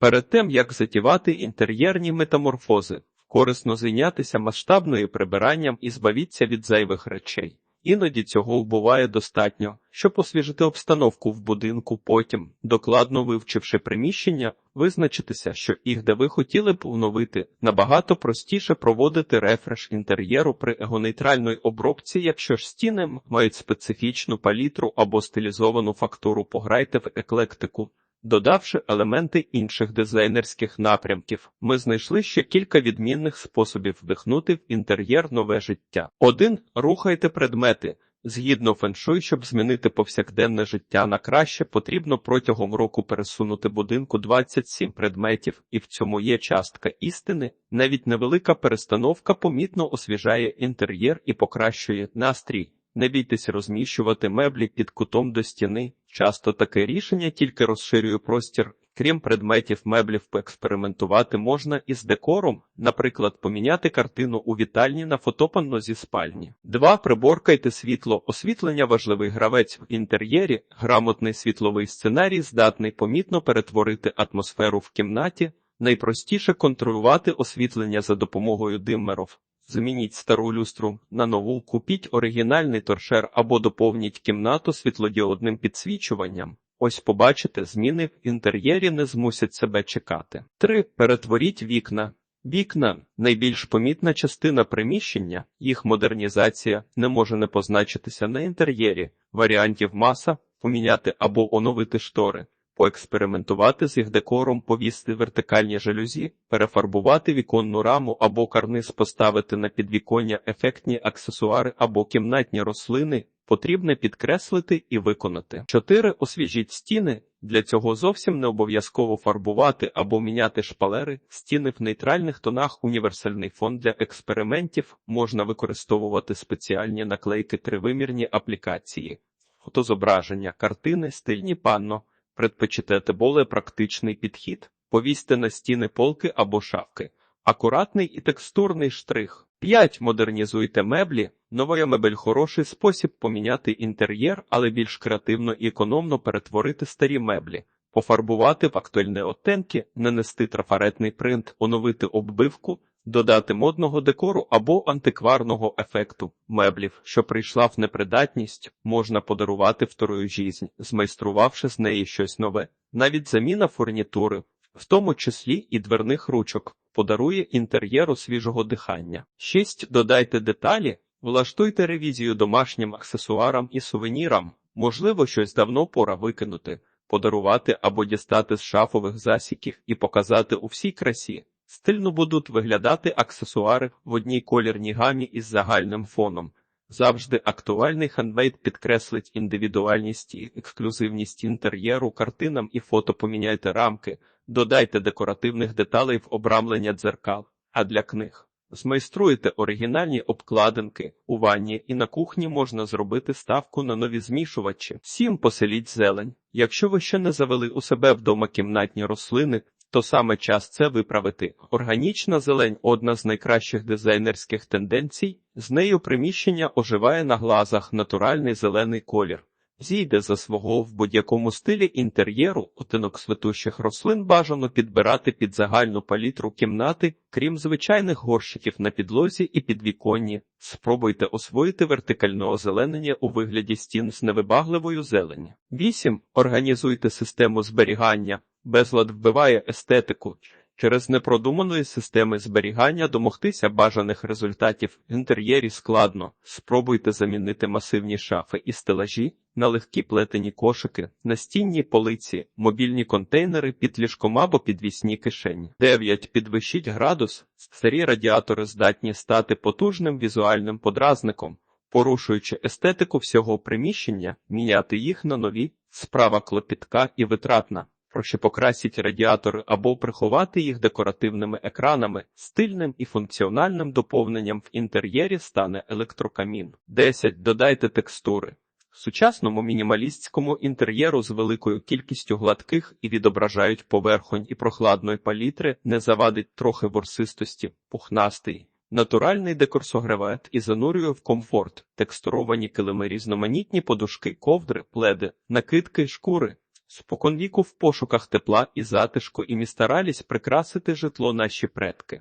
Перед тим, як затівати інтер'єрні метаморфози, корисно зайнятися масштабною прибиранням і збавіться від зайвих речей. Іноді цього буває достатньо, щоб освіжити обстановку в будинку, потім, докладно вивчивши приміщення, визначитися, що їх, де ви хотіли б оновити, набагато простіше проводити рефреш інтер'єру при егонейтральної обробці, якщо ж стіни мають специфічну палітру або стилізовану фактуру, пограйте в еклектику. Додавши елементи інших дизайнерських напрямків, ми знайшли ще кілька відмінних способів вдихнути в інтер'єр нове життя. Один рухайте предмети. Згідно феншуй, щоб змінити повсякденне життя на краще, потрібно протягом року пересунути будинку 27 предметів, і в цьому є частка істини. Навіть невелика перестановка помітно освіжає інтер'єр і покращує настрій. Не бійтеся розміщувати меблі під кутом до стіни. Часто таке рішення тільки розширює простір. Крім предметів меблів, поекспериментувати можна із декором, наприклад, поміняти картину у вітальні на фотопанно зі спальні. 2. Приборкайте світло. Освітлення важливий гравець в інтер'єрі, грамотний світловий сценарій здатний помітно перетворити атмосферу в кімнаті. Найпростіше контролювати освітлення за допомогою диммеров. Замініть стару люстру на нову, купіть оригінальний торшер або доповніть кімнату світлодіодним підсвічуванням. Ось побачите, зміни в інтер'єрі не змусять себе чекати. 3. Перетворіть вікна. Вікна найбільш помітна частина приміщення, їх модернізація не може не позначитися на інтер'єрі, варіантів маса, поміняти або оновити штори поекспериментувати з їх декором, повісти вертикальні жалюзі, перефарбувати віконну раму або карниз поставити на підвіконня ефектні аксесуари або кімнатні рослини, потрібне підкреслити і виконати. 4. Освіжіть стіни. Для цього зовсім не обов'язково фарбувати або міняти шпалери, стіни в нейтральних тонах універсальний фон для експериментів можна використовувати спеціальні наклейки тривимірні аплікації, фотозображення, картини, стильні панно. Предпочитаєте более практичний підхід, повісьте на стіни полки або шафки, акуратний і текстурний штрих. 5. Модернізуйте меблі. Новая мебель хороший спосіб поміняти інтер'єр, але більш креативно і економно перетворити старі меблі, пофарбувати в актуальні оттенки, нанести трафаретний принт, оновити оббивку, додати модного декору або антикварного ефекту меблів, що прийшла в непридатність, можна подарувати вторую жизнь, змайструвавши з неї щось нове. Навіть заміна фурнітури, в тому числі і дверних ручок, подарує інтер'єру свіжого дихання. 6. Додайте деталі, влаштуйте ревізію домашнім аксесуарам і сувенірам, можливо, щось давно пора викинути. Подарувати або дістати з шафових засіків і показати у всій красі. Стильно будуть виглядати аксесуари в одній колірній гамі із загальним фоном. Завжди актуальний хендмейд підкреслить індивідуальність і ексклюзивність інтер'єру, картинам і фото поміняйте рамки, додайте декоративних деталей в обрамлення дзеркал, а для книг. Змайструйте оригінальні обкладинки у ванні і на кухні можна зробити ставку на нові змішувачі. Сім поселіть зелень. Якщо ви ще не завели у себе вдома кімнатні рослини, то саме час це виправити. Органічна зелень одна з найкращих дизайнерських тенденцій, з нею приміщення оживає на глазах натуральний зелений колір. Зійде за свого в будь-якому стилі інтер'єру отинок святущих рослин бажано підбирати під загальну палітру кімнати, крім звичайних горщиків на підлозі і підвіконні. Спробуйте освоїти вертикальне озеленення у вигляді стін з невибагливою зелені. 8. Організуйте систему зберігання. Безлад вбиває естетику. Через непродуманої системи зберігання домогтися бажаних результатів в інтер'єрі складно. Спробуйте замінити масивні шафи і стелажі на легкі плетені кошики, настінні полиці, мобільні контейнери під ліжком або підвісні кишені. 9. Підвищіть градус. Старі радіатори здатні стати потужним візуальним подразником, порушуючи естетику всього приміщення, міняти їх на нові, справа клопітка і витратна. Проще покрасіть радіатори або приховати їх декоративними екранами, стильним і функціональним доповненням в інтер'єрі стане електрокамін. 10. Додайте текстури. Сучасному мінімалістському інтер'єру з великою кількістю гладких і відображають поверхонь і прохладної палітри не завадить трохи ворсистості, пухнастий. Натуральний декор согревет і занурює в комфорт, текстуровані килими різноманітні подушки, ковдри, пледи, накидки, шкури. Споконвіку в пошуках тепла і затишку і старались прикрасити житло наші предки.